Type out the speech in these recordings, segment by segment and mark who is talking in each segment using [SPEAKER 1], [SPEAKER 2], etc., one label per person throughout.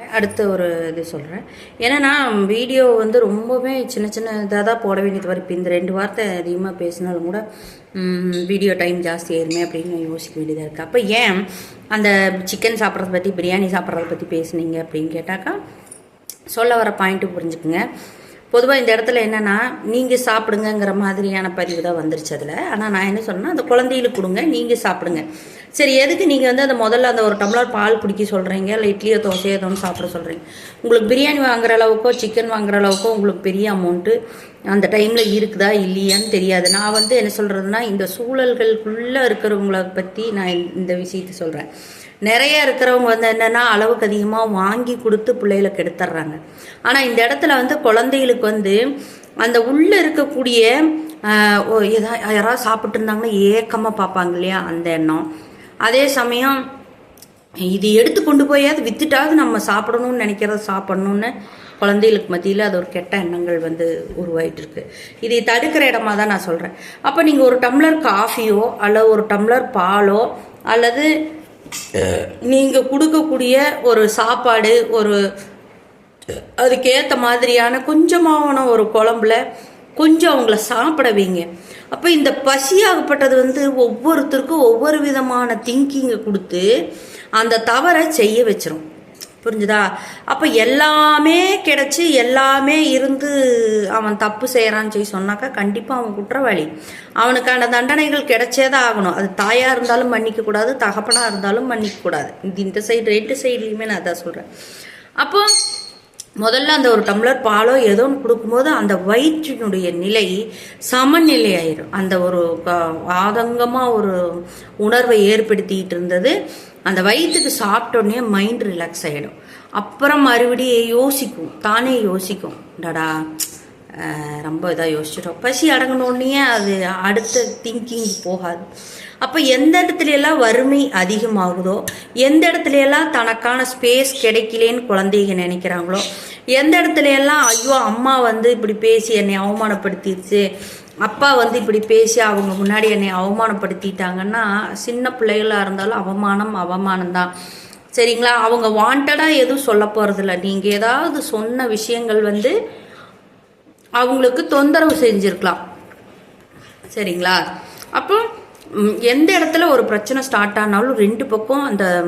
[SPEAKER 1] அடுத்த ஒரு இது சொல்கிறேன் ஏன்னா நான் வீடியோ வந்து ரொம்பவே சின்ன சின்ன இதாக தான் போட வேண்டியது. வரும் இப்போ இந்த ரெண்டு வார்த்தை அதிகமாக பேசினாலும் கூட வீடியோ டைம் ஜாஸ்தி ஆயிருமே அப்படின்னு யோசிக்க வேண்டியதாக இருக்குது அப்போ ஏன் அந்த சிக்கன் சாப்பிட்றத பற்றி பிரியாணி சாப்பிட்றத பற்றி பேசுனீங்க அப்படின்னு கேட்டாக்கா சொல்ல வர பாயிண்ட்டு புரிஞ்சுக்குங்க. பொதுவாக இந்த இடத்துல என்னென்னா நீங்கள் சாப்பிடுங்கங்கிற மாதிரியான பதிவு தான் வந்துருச்சு அதில். ஆனால் நான் என்ன சொன்னேன்னா அந்த குழந்தைகளுக்கு கொடுங்க நீங்கள் சாப்பிடுங்க. சரி எதுக்கு நீங்கள் வந்து அந்த முதல்ல அந்த ஒரு டம்ளர் பால் குடிக்க சொல்கிறீங்க இல்லை இட்லியோ தோசையோ ஏதோ ஒன்று சாப்பிட சொல்கிறீங்க உங்களுக்கு பிரியாணி வாங்குற அளவுக்கோ சிக்கன் வாங்குற அளவுக்கோ உங்களுக்கு பெரிய அமௌண்ட்டு அந்த டைமில் இருக்குதா இல்லையான்னு தெரியாது. நான் வந்து என்ன சொல்கிறதுனா இந்த சூழல்களுக்குள்ளே இருக்கிறவங்கள பற்றி நான் இந்த விஷயத்தை சொல்கிறேன் நிறைய இருக்கிறவங்க வந்து என்னென்னா அளவுக்கு அதிகமாக வாங்கி கொடுத்து பிள்ளைகளை கெடுத்துட்றாங்க ஆனால் இந்த இடத்துல வந்து குழந்தைகளுக்கு வந்து அந்த உள்ளே இருக்கக்கூடிய ஓ எதா யாராவது சாப்பிட்டு இருந்தாங்கன்னா ஏக்கமாக பார்ப்பாங்க இல்லையா அந்த எண்ணம். அதே சமயம் இது எடுத்து கொண்டு போயாவது வித்துட்டாவது நம்ம சாப்பிடணும்னு நினைக்கிறத சாப்பிடணும்னு குழந்தைகளுக்கு மத்தியில் அது ஒரு கெட்ட எண்ணங்கள் வந்து உருவாகிட்டு இருக்கு இதை தடுக்கிற இடமா தான் நான் சொல்கிறேன் அப்போ நீங்கள் ஒரு டம்ளர் காஃபியோ அல்லது ஒரு டம்ளர் பாலோ அல்லது நீங்கள் கொடுக்கக்கூடிய ஒரு சாப்பாடு ஒரு அதுக்கேற்ற மாதிரியான கொஞ்சமான ஒரு குழம்புல கொஞ்சம் அவங்கள சாப்பிட வைங்க. அப்போ இந்த பசியாகப்பட்டது வந்து ஒவ்வொருத்தருக்கும் ஒவ்வொரு விதமான திங்கிங்கை கொடுத்து அந்த தவறை செய்ய வச்சிரும். புரிஞ்சுதா? அப்போ எல்லாமே கிடச்சி எல்லாமே இருந்து அவன் தப்பு செய்கிறான்னு சொல்லி சொன்னாக்கா கண்டிப்பாக அவன் குற்றவாளி. அவனுக்கான தண்டனைகள் கிடைச்சே தான் ஆகணும். அது தாயாக இருந்தாலும் மன்னிக்கக்கூடாது தகப்பனாக இருந்தாலும் மன்னிக்கக்கூடாது இந்த இந்த சைடு ரெண்டு சைட்லேயுமே நான் அதான் சொல்கிறேன் அப்போ முதல்ல அந்த ஒரு டம்ளர் பாலோ ஏதோ ஒன்று கொடுக்கும்போது அந்த வயிற்றினுடைய நிலை சமநிலை ஆயிரும். அந்த ஒரு ஆதங்கமாக ஒரு உணர்வை ஏற்படுத்திக்கிட்டு இருந்தது. அந்த வயிற்றுக்கு சாப்பிட்டோடனே மைண்ட் ரிலாக்ஸ் ஆகிடும் அப்புறம் மறுபடியும் யோசிக்கும். தானே யோசிக்கும். டடா ரொம்ப இதாக யோசிச்சிடும் பசி அடங்கினோடனே அது அடுத்த திங்கிங் போகாது. அப்போ எந்த இடத்துல எல்லாம் வறுமை அதிகமாகுதோ எந்த இடத்துல எல்லாம் தனக்கான ஸ்பேஸ் கிடைக்கலேன்னு குழந்தைங்க நினைக்கிறாங்களோ எந்த இடத்துல எல்லாம் ஐயோ அம்மா வந்து இப்படி பேசி என்னை அவமானப்படுத்திடுச்சு அப்பா வந்து இப்படி பேசி அவங்க முன்னாடி என்னை அவமானப்படுத்திட்டாங்கன்னா சின்ன பிள்ளைகளாக இருந்தாலும் அவமானம் அவமானம் தான் சரிங்களா? அவங்க வாண்டடாக எதுவும் சொல்ல போகிறதில்ல நீங்கள் ஏதாவது சொன்ன விஷயங்கள் வந்து அவங்களுக்கு தொந்தரவு செஞ்சுருக்கலாம். சரிங்களா? அப்போ எந்த இடத்துல ஒரு பிரச்சனை ஸ்டார்ட் ஆனாலும் ரெண்டு பக்கம் அந்த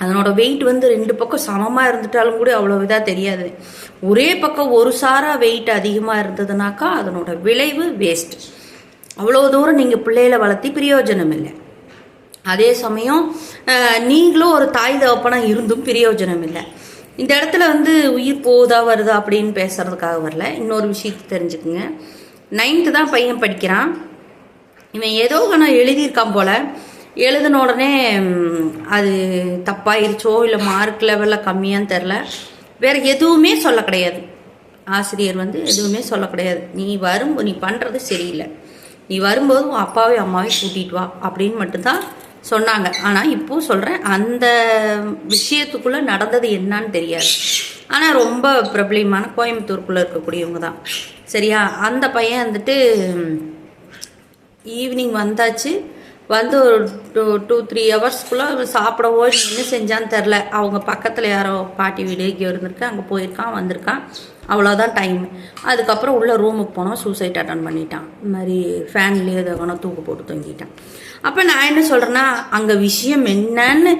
[SPEAKER 1] அதனோட வெயிட் வந்து ரெண்டு பக்கம் சமமாக இருந்துட்டாலும் கூட அவ்வளோ இதாக தெரியாது. ஒரே பக்கம் ஒரு சாரா வெயிட் அதிகமாக இருந்ததுனாக்கா அதனோட விளைவு வேஸ்ட் அவ்வளோ தூரம் நீங்கள் பிள்ளைகளை வளர்த்தி பிரயோஜனம் இல்லை. அதே சமயம் நீங்களும் ஒரு தாய் தகப்பனாக இருந்தும் பிரயோஜனம் இல்லை. இந்த இடத்துல வந்து உயிர் போகுதா வருதா அப்படின்னு பேசுறதுக்காக வரல. இன்னொரு விஷயத்தை தெரிஞ்சுக்குங்க. நைன்த்து தான் பையன் படிக்கிறான். இவன் ஏதோ நான் எழுதியிருக்கான் போல. எழுதின உடனே அது தப்பாயிருச்சோ இல்லை மார்க் லெவலில் கம்மியான்னு தெரில வேற எதுவுமே சொல்ல கிடையாது. ஆசிரியர் வந்து எதுவுமே சொல்ல கிடையாது. நீ வரும் நீ பண்ணுறது சரியில்லை. நீ வரும்போது உன் அப்பாவையும் அம்மாவையும் கூட்டிகிட்டு வா அப்படின்னு மட்டும்தான் சொன்னாங்க. ஆனால் இப்போ சொல்கிறேன் அந்த விஷயத்துக்குள்ளே நடந்தது என்னன்னு தெரியாது. ஆனால் ரொம்ப பிரபலியமான கோயம்புத்தூருக்குள்ளே இருக்கக்கூடியவங்க தான். சரியா? அந்த பையன் வந்துட்டு ஈவினிங் வந்தாச்சு. வந்து ஒரு டூ டூ த்ரீ ஹவர்ஸ்க்குள்ளே சாப்பிடவோ என்ன செஞ்சான்னு தெரில அவங்க பக்கத்தில் யாரோ பாட்டி வீடு இங்கே இருந்திருக்கு. அங்கே போயிருக்கான் வந்திருக்கான். அவ்வளோதான் டைம் அதுக்கப்புறம் உள்ளே ரூமுக்கு போனோம். சூசைட் அட்டன் பண்ணிட்டான். இந்த மாதிரி ஃபேன்லேயே எதை தூக்கு போட்டு தொங்கிட்டான். அப்போ நான் என்ன சொல்கிறேன்னா அங்கே விஷயம் என்னன்னு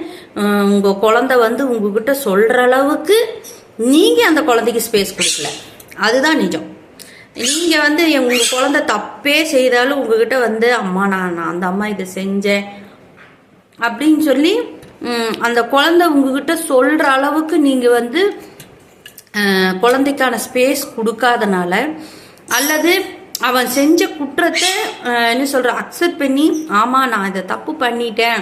[SPEAKER 1] உங்கள் குழந்தை வந்து உங்ககிட்ட சொல்கிற அளவுக்கு நீங்கள் அந்த குழந்தைக்கு ஸ்பேஸ் கொடுக்கல. அதுதான் நிஜம். நீங்கள் வந்து உங்கள் குழந்தை தப்பே செய்தாலும் உங்ககிட்ட வந்து அம்மா நான் நான் அந்த அம்மா இதை செஞ்சேன். அப்படின்னு சொல்லி அந்த குழந்தை உங்ககிட்ட சொல்கிற அளவுக்கு நீங்கள் வந்து குழந்தைக்கான ஸ்பேஸ் கொடுக்காதனால அல்லது அவன் செஞ்ச குற்றத்தை என்ன சொல்கிற அக்செப்ட் பண்ணி ஆமாம் நான் இதை தப்பு பண்ணிட்டேன்.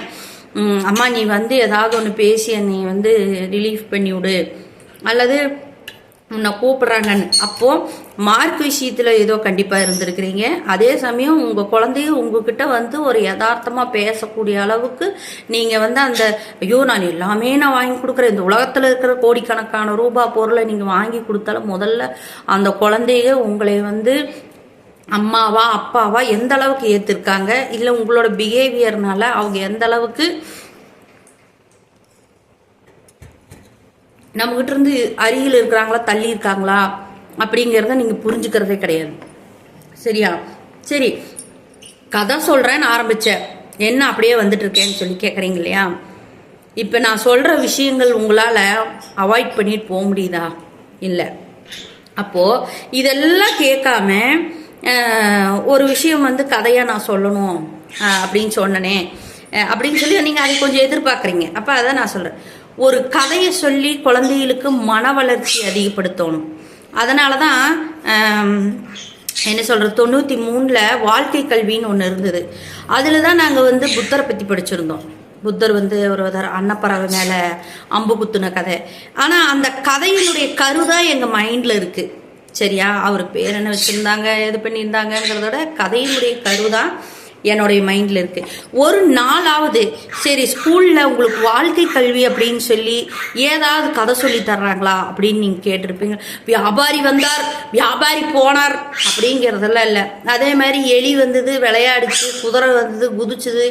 [SPEAKER 1] அம்மா நீ வந்து ஏதாவது ஒன்று பேசி என்னை வந்து ரிலீஃப் பண்ணி விடு. அல்லது உன்னை கூப்பிட்றாங்கன்னு. அப்போது மார்க் விஷயத்தில் ஏதோ கண்டிப்பாக இருந்திருக்கிறீங்க. அதே சமயம் உங்கள் குழந்தைய உங்ககிட்ட வந்து ஒரு யதார்த்தமாக பேசக்கூடிய அளவுக்கு நீங்கள் வந்து அந்த ஐயோ நான் எல்லாமே நான் வாங்கி கொடுக்குறேன். இந்த உலகத்தில் இருக்கிற கோடிக்கணக்கான ரூபாய் பொருளை நீங்கள் வாங்கி கொடுத்தாலும் முதல்ல அந்த குழந்தைய உங்களை வந்து அம்மாவா அப்பாவா எந்த அளவுக்கு ஏற்றிருக்காங்க இல்லை உங்களோட பிஹேவியர்னால அவங்க எந்த அளவுக்கு நம்மகிட்ட இருந்து அருகில் இருக்கிறாங்களா தள்ளி இருக்காங்களா அப்படிங்கிறத நீங்கள் புரிஞ்சுக்கிறதே கிடையாது. சரியா? சரி. கதை சொல்கிறேன்னு ஆரம்பித்தேன் என்ன அப்படியே வந்துட்டு இருக்கேன்னு சொல்லி கேட்குறீங்க இல்லையா? இப்போ நான் சொல்கிற விஷயங்கள் உங்களால் அவாய்ட் பண்ணிட்டு போக முடியுதா? இல்லை. அப்போது இதெல்லாம் கேட்காம ஒரு விஷயம் வந்து கதையாக நான் சொல்லணும் அப்படின்னு சொன்னனே அப்படின்னு சொல்லி நீங்கள் அதை கொஞ்சம் எதிர்பார்க்குறீங்க. அப்போ அதை நான் சொல்கிறேன் ஒரு கதையை சொல்லி குழந்தைகளுக்கு மன வளர்ச்சி அதிகப்படுத்தணும். அதனால தான் என்ன சொல்கிறது தொண்ணூற்றி மூணில் வாழ்க்கை கல்வின்னு ஒன்று இருந்தது. அதில் தான் நாங்கள் வந்து புத்தரை பற்றி படிச்சிருந்தோம். புத்தர் வந்து ஒரு அன்னப்பறவை மேலே அம்பு குத்துன கதை. ஆனால் அந்த கதையினுடைய கருதான் எங்கள் மைண்டில் இருக்குது சரியா? அவர் பேர் என்ன வச்சுருந்தாங்க இது பண்ணியிருந்தாங்கங்கிறதோட கதையினுடைய கருதான் என்னுடைய மைண்டில் இருக்குது ஒரு நாளாவது சரி ஸ்கூலில் உங்களுக்கு வாழ்க்கை கல்வி அப்படின்னு சொல்லி ஏதாவது கதை சொல்லி தர்றாங்களா அப்படின்னு நீங்கள் கேட்டிருப்பீங்க. வியாபாரி வந்தார் வியாபாரி போனார் அப்படிங்கிறதெல்லாம் இல்லை. அதே மாதிரி எலி வந்தது விளையாடுச்சு குதிரை வந்தது குதிச்சுது.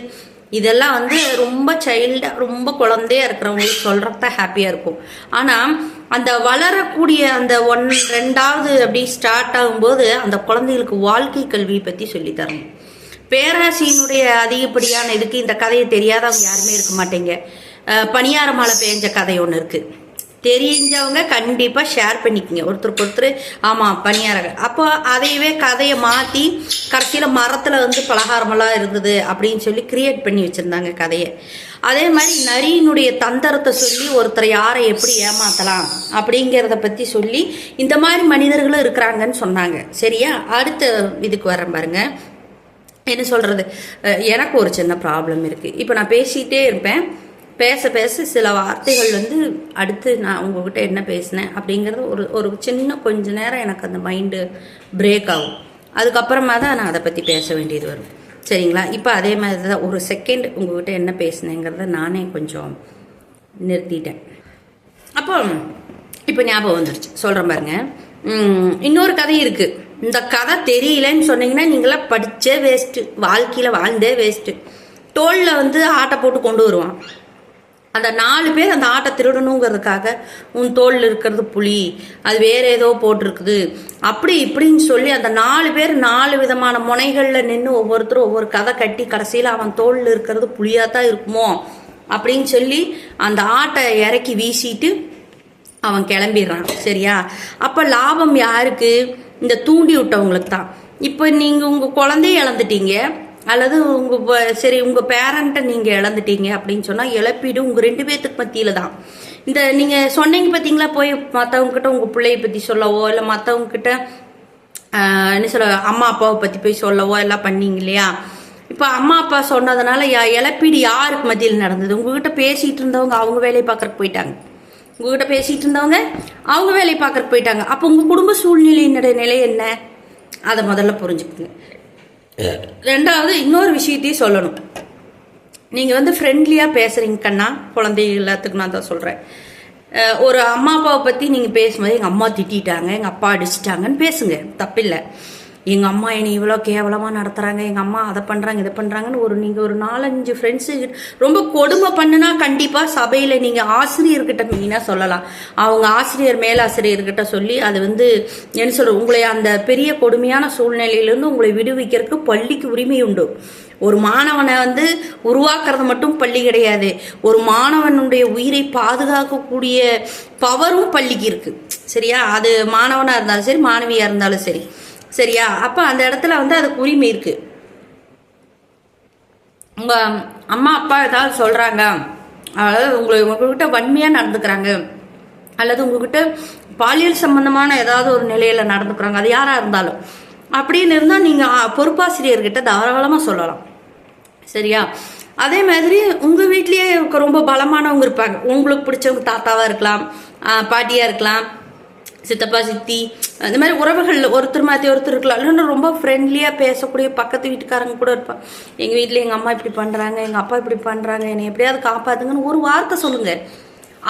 [SPEAKER 1] இதெல்லாம் வந்து ரொம்ப சைல்டாக ரொம்ப குழந்தையாக இருக்கிறவங்களுக்கு சொல்கிறத ஹாப்பியாக இருக்கும். ஆனால் அந்த வளரக்கூடிய அந்த ஒன் ரெண்டாவது அப்படி ஸ்டார்ட் ஆகும்போது அந்த குழந்தைகளுக்கு வாழ்க்கை கல்வி பற்றி சொல்லித்தரணும் பேராசியினுடைய அதிகப்படியான இதுக்கு இந்த கதையை தெரியாதவங்க யாருமே இருக்க மாட்டேங்க. அஹ் பணியார மழை பெஞ்ச கதை ஒன்று இருக்குது தெரிஞ்சவங்க கண்டிப்பாக ஷேர் பண்ணிக்கங்க. ஒருத்தருக்கு ஒருத்தர் ஆமாம் பணியாரங்க அப்போ அதையவே கதையை மாற்றி கடைசியில் மரத்தில் வந்து பலகாரமெல்லாம் இருந்தது அப்படின்னு சொல்லி கிரியேட் பண்ணி வச்சுருந்தாங்க கதையை. அதே மாதிரி நரியினுடைய தந்திரத்தை சொல்லி ஒருத்தரை யாரை எப்படி ஏமாத்தலாம் அப்படிங்கிறத பற்றி சொல்லி இந்த மாதிரி மனிதர்களும் இருக்கிறாங்கன்னு சொன்னாங்க. சரியா? அடுத்த இதுக்கு வரேன் பாருங்கள் என்ன சொல்கிறது எனக்கு ஒரு சின்ன ப்ராப்ளம் இருக்குது இப்போ நான் பேசிகிட்டே இருப்பேன். பேச பேச சில வார்த்தைகள் வந்து அடுத்து நான் உங்ககிட்ட என்ன பேசினேன் அப்படிங்கிறது ஒரு ஒரு சின்ன கொஞ்ச நேரம் எனக்கு அந்த மைண்டு பிரேக் ஆகும். அதுக்கப்புறமா தான் நான் அதை பற்றி பேச வேண்டியது வரும். சரிங்களா? இப்போ அதே மாதிரி தான் ஒரு செகண்ட் உங்ககிட்ட என்ன பேசினேங்கிறத நானே கொஞ்சம் நிறுத்திட்டேன். அப்போ இப்போ ஞாபகம் வந்துருச்சு. சொல்கிறேன் பாருங்க. இன்னொரு கதை இருக்குது இந்த கதை தெரியலன்னு சொன்னீங்கன்னா நீங்களாம் படித்தே வேஸ்ட்டு வாழ்க்கையில் வாழ்ந்தே வேஸ்ட்டு தோளில் வந்து ஆட்டை போட்டு கொண்டு வருவான். அந்த நாலு பேர் அந்த ஆட்டை திருடணுங்கிறதுக்காக உன் தோளில் இருக்கிறது புலி அது வேற ஏதோ போட்டிருக்குது. அப்படி இப்படின்னு சொல்லி அந்த நாலு பேர் நாலு விதமான முனைகளில் நின்று ஒவ்வொருத்தரும் ஒவ்வொரு கதை கட்டி கடைசியில் அவன் தோளில் இருக்கிறது புலியாக தான் இருக்குமோ அப்படின்னு சொல்லி அந்த ஆட்டை இறக்கி வீசிட்டு அவன் கிளம்பிடுறான். சரியா? அப்போ லாபம் யாருக்கு? இந்த தூண்டி விட்டவங்களுக்கு தான். இப்போ நீங்கள் உங்கள் குழந்தைய இழந்துட்டீங்க அல்லது உங்கள் சரி உங்கள் பேரண்ட்டை நீங்கள் இழந்துட்டீங்க அப்படின்னு சொன்னால் இழப்பீடு உங்கள் ரெண்டு பேர்த்துக்கு மத்தியில் தான். இந்த நீங்கள் சொன்னீங்க பார்த்தீங்களா போய் மற்றவங்கக்கிட்ட உங்கள் பிள்ளைய பற்றி சொல்லவோ இல்லை மற்றவங்கக்கிட்ட என்ன சொல்ல அம்மா அப்பாவை பற்றி போய் சொல்லவோ எல்லாம் பண்ணீங்க இல்லையா? இப்போ அம்மா அப்பா சொன்னதுனால யா- இழப்பீடு யாருக்கு மத்தியில் நடந்தது? உங்ககிட்ட பேசிகிட்டு இருந்தவங்க அவங்க வேலையை பார்க்கறக்கு போயிட்டாங்க. உங்ககிட்ட பேசிட்டு இருந்தவங்க அவங்க வேலையை பார்க்கறக்கு போயிட்டாங்க. அப்போ உங்கள் குடும்ப சூழ்நிலையினுடைய நிலை என்ன? அதை முதல்ல புரிஞ்சுக்கோங்க. ரெண்டாவது இன்னொரு விஷயத்தையும் சொல்லணும். நீங்கள் வந்து ஃப்ரெண்ட்லியாக பேசுகிறீங்க கண்ணா குழந்தை எல்லாத்துக்கும் நான் தான் சொல்கிறேன் ஒரு அம்மா அப்பாவை பற்றி நீங்கள் பேசும்போது எங்கள் அம்மா திட்டிட்டாங்க எங்கள் அப்பா அடிச்சிட்டாங்கன்னு பேசுங்க. தப்பில்லை. எங்கள் அம்மா என்னை இவ்வளோ கேவலமாக நடத்துகிறாங்க எங்கள் அம்மா அதை பண்ணுறாங்க இதை பண்ணுறாங்கன்னு ஒரு நீங்கள் ஒரு நாலஞ்சு ஃப்ரெண்ட்ஸு ரொம்ப கொடுமை பண்ணுனா கண்டிப்பாக சபையில் நீங்கள் ஆசிரியர்கிட்ட மெயினாக சொல்லலாம். அவங்க ஆசிரியர் மேலாசிரியர்கிட்ட சொல்லி அது வந்து என்ன சொல்கிறது உங்களை அந்த பெரிய கொடுமையான சூழ்நிலையிலேருந்து உங்களை விடுவிக்கிறதுக்கு பள்ளிக்கு உரிமை உண்டு. ஒரு மாணவனை வந்து உருவாக்குறது மட்டும் பள்ளி கிடையாது. ஒரு மாணவனுடைய உயிரை பாதுகாக்கக்கூடிய பவரும் பள்ளிக்கு இருக்குது சரியா? அது மாணவனாக இருந்தாலும் சரி மாணவியாக இருந்தாலும் சரி. சரியா? அப்போ அந்த இடத்துல வந்து அதுக்கு உரிமை இருக்கு. உங்க அம்மா அப்பா ஏதாவது சொல்றாங்க அதாவது உங்களை உங்ககிட்ட வன்மையாக நடந்துக்கிறாங்க அல்லது உங்ககிட்ட பாலியல் சம்பந்தமான ஏதாவது ஒரு நிலையில நடந்துக்கிறாங்க அது யாரா இருந்தாலும். அப்படின்னு இருந்தால் நீங்கள் பொறுப்பாசிரியர்கிட்ட தாராளமாக சொல்லலாம். சரியா? அதே மாதிரி உங்கள் வீட்லேயே ரொம்ப பலமானவங்க இருப்பாங்க. உங்களுக்கு பிடிச்சவங்க தாத்தாவாக இருக்கலாம் பாட்டியாக இருக்கலாம் சித்தப்பா சித்தி அந்த மாதிரி உறவுகள் ஒருத்தர் மாற்றி ஒருத்தர் இருக்கலாம். இல்லைன்னா ரொம்ப ஃப்ரெண்ட்லியாக பேசக்கூடிய பக்கத்து வீட்டுக்காரங்க கூட இருப்பாங்க எங்கள் வீட்டில் எங்கள் அம்மா இப்படி பண்ணுறாங்க எங்கள் அப்பா இப்படி பண்ணுறாங்க என்னை எப்படியாவது காப்பாத்துங்கன்னு ஒரு வார்த்தை சொல்லுங்கள்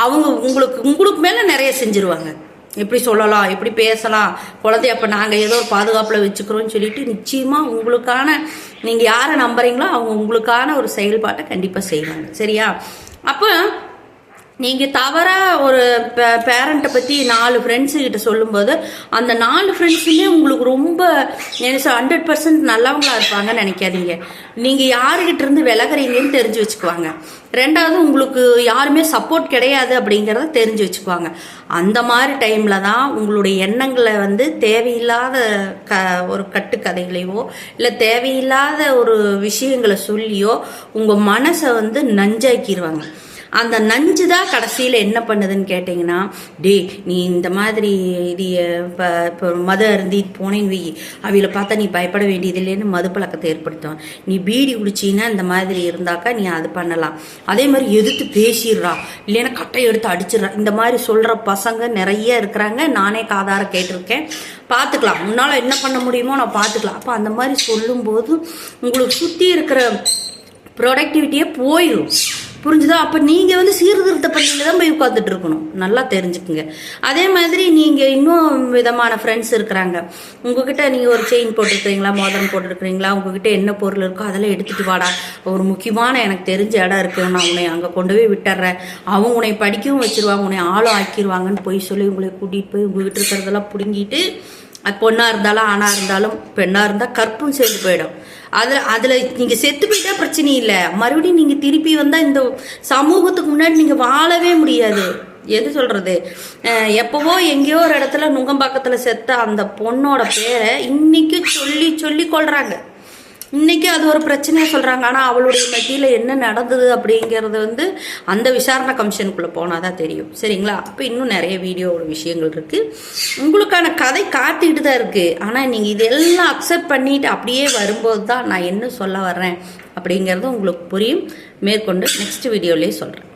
[SPEAKER 1] அவங்க உங்களுக்கு உங்களுக்கு மேலே நிறைய செஞ்சுருவாங்க. எப்படி சொல்லலாம் எப்படி பேசலாம். குழந்தைய அப்போ நாங்கள் ஏதோ ஒரு பாதுகாப்பில் வச்சுக்கிறோம்னு சொல்லிட்டு நிச்சயமாக உங்களுக்கான நீங்கள் யாரை நம்புறீங்களோ அவங்க உங்களுக்கான ஒரு செயல்பாட்டை கண்டிப்பாக செய்வாங்க. சரியா? அப்போ நீங்கள் தவறாக ஒரு பேரண்ட்டை பற்றி நாலு ஃப்ரெண்ட்ஸுக்கிட்ட சொல்லும்போது அந்த நாலு ஃப்ரெண்ட்ஸுமே உங்களுக்கு ரொம்ப என்ன ஹண்ட்ரட் பர்சன்ட் நல்லவங்களா இருப்பாங்கன்னு நினைக்காதீங்க. நீங்கள் யாருக்கிட்ட இருந்து விலகுறீங்கன்னு தெரிஞ்சு வச்சுக்குவாங்க. ரெண்டாவது உங்களுக்கு யாருமே சப்போர்ட் கிடையாது அப்படிங்கிறத தெரிஞ்சு வச்சுக்குவாங்க. அந்த மாதிரி டைமில் தான் உங்களுடைய எண்ணங்களை வந்து தேவையில்லாத க ஒரு கட்டுக்கதைகளையோ இல்லை தேவையில்லாத ஒரு விஷயங்களை சொல்லியோ உங்கள் மனசை வந்து நஞ்சாக்கிடுவாங்க அந்த நஞ்சு தான் கடைசியில் என்ன பண்ணுதுன்னு கேட்டிங்கன்னா டே நீ இந்த மாதிரி இது இப்போ இப்போ மத அருந்தி போனேன்னு வை. அவையில் பார்த்தா நீ பயப்பட வேண்டியது இல்லைன்னு மது பழக்கத்தை ஏற்படுத்தும் நீ பீடி குடிச்சின்னா இந்த மாதிரி இருந்தாக்கா நீ அது பண்ணலாம். அதே மாதிரி எதிர்த்து பேசிடுறா. இல்லைன்னா கட்டை எடுத்து அடிச்சிடுறா. இந்த மாதிரி சொல்கிற பசங்க நிறைய இருக்கிறாங்க. நானே காதார கேட்டிருக்கேன். பார்த்துக்கலாம். உன்னால் என்ன பண்ண முடியுமோ நான் பார்த்துக்கலாம். அப்போ அந்த மாதிரி சொல்லும்போது உங்களுக்கு சுற்றி இருக்கிற ப்ரொடக்டிவிட்டியே போயிடும் புரிஞ்சுதா? அப்போ நீங்கள் வந்து சீர்திருத்த பள்ளியில் தான் போய் உட்காந்துட்டு இருக்கணும். நல்லா தெரிஞ்சுக்குங்க. அதே மாதிரி நீங்கள் இன்னும் விதமான ஃப்ரெண்ட்ஸ் இருக்கிறாங்க. உங்ககிட்ட நீங்கள் ஒரு செயின் போட்டுருக்கிறீங்களா? மோதிரம் போட்டுருக்கிறீங்களா? உங்ககிட்ட என்ன பொருள் இருக்கோ அதெல்லாம் எடுத்துகிட்டு வாடா. ஒரு முக்கியமான எனக்கு தெரிஞ்ச இடம் இருக்கு. நான் உன்னை அங்கே கொண்டு போய் விட்டுறேன். அவங்க உன்னை படிக்கவும் வச்சிருவாங்க. உன்னை ஆளும் ஆக்கிடுவாங்கன்னு போய் சொல்லி உங்களை கூட்டிகிட்டு போய் உங்ககிட்ட இருக்கிறதெல்லாம் பிடுங்கிட்டு அது பொண்ணாக இருந்தாலும் ஆணாக இருந்தாலும் பெண்ணாக இருந்தால் கற்பும் சேர்ந்து போயிடும். அதில் அதில் நீங்கள் செத்து போயிட்டா பிரச்சனை இல்லை. மறுபடியும் நீங்கள் திருப்பி வந்தால் இந்த சமூகத்துக்கு முன்னாடி நீங்கள் வாழவே முடியாது. எது சொல்கிறது எப்போவோ எங்கேயோ ஒரு இடத்துல நுங்கம்பாக்கத்தில் செத்த அந்த பொண்ணோட பேரை இன்னைக்கு சொல்லி சொல்லி கொள்கிறாங்க இன்னைக்கு அது ஒரு பிரச்சனையாக சொல்கிறாங்க ஆனால் அவளுடைய மத்தியில் என்ன நடந்தது அப்படிங்கிறது வந்து அந்த விசாரணை கமிஷனுக்குள்ளே போனால் தான் தெரியும். சரிங்களா? அப்போ இன்னும் நிறைய வீடியோவோட விஷயங்கள் இருக்குது உங்களுக்கான கதை காத்திட்டு தான் இருக்குது ஆனால் நீங்கள் இதெல்லாம் அக்செப்ட் பண்ணிட்டு அப்படியே வரும்போது தான் நான் என்ன சொல்ல வர்றேன் அப்படிங்கிறது உங்களுக்கு புரியும். மேற்கொண்டு நெக்ஸ்ட் வீடியோலேயே சொல்கிறேன்